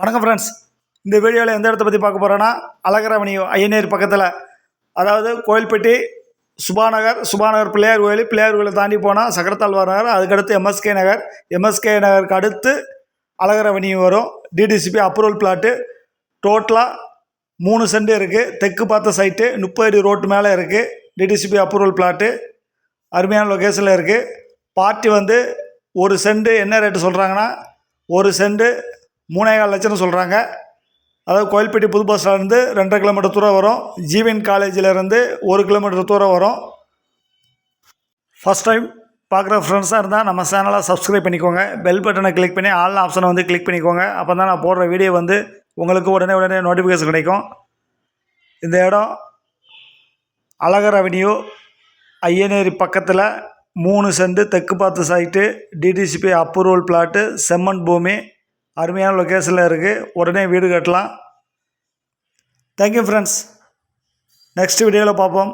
வணக்கம் ஃப்ரெண்ட்ஸ் இந்த வீடியோவில் எந்த இடத்த பற்றி பார்க்க போகிறோன்னா அழகரமணி ஐயனேர் பக்கத்தில் அதாவது கோயில்பட்டி சுபாநகர் சுபாநகர் பிள்ளையார் கோயில் பிள்ளையார் கோயிலை தாண்டி போனால் சக்கரத்தாழ்வார் நகர் அதுக்கடுத்து எம்எஸ்கே நகர். எம்எஸ்கே நகருக்கு அடுத்து அழகரவணி வரும். டிடிசிபி அப்ரூவல் பிளாட்டு டோட்டலாக மூணு சென்ட் இருக்குது தெற்கு பார்த்த சைட்டு முப்பது அடி ரோட்டு மேலே இருக்குது டிடிசிபி அப்ரூவல் பிளாட்டு அருமையான லொக்கேஷனில் இருக்குது பார்ட்டி வந்து ஒரு சென்ட் என்ன ரேட்டு சொல்கிறாங்கன்னா ஒரு சென்ட் மூணேகால் லட்சம்னு சொல்கிறாங்க அதாவது கோயில்பட்டி புது பஸ் ஸ்டாண்ட்லேருந்து ரெண்டரை கிலோமீட்டர் தூரம் வரும். ஜீவன் காலேஜிலேருந்து ஒரு கிலோமீட்டர் தூரம் வரும். ஃபஸ்ட் டைம் பார்க்குற ஃப்ரெண்ட்ஸாக இருந்தால் நம்ம சேனலை சப்ஸ்கிரைப் பண்ணிக்கோங்க. பெல் பட்டனை கிளிக் பண்ணி ஆல் ஆப்ஷனை வந்து கிளிக் பண்ணிக்கோங்க. அப்போ தான் நான் போடுற வீடியோ வந்து உங்களுக்கு உடனே உடனே நோட்டிஃபிகேஷன் கிடைக்கும். இந்த இடம் அழகர் அவென்யூ ஐயனேரி பக்கத்தில் மூணு செண்டு தெற்கு பார்த்து சைட்டு டிடிசிபி அப்ரூவல் பிளாட்டு செம்மண் பூமி அருமையான லொக்கேஷனில் இருக்குது உடனே வீடு கட்டலாம். தேங்க்யூ ஃப்ரெண்ட்ஸ் நெக்ஸ்ட் வீடியோவில் பார்ப்போம்.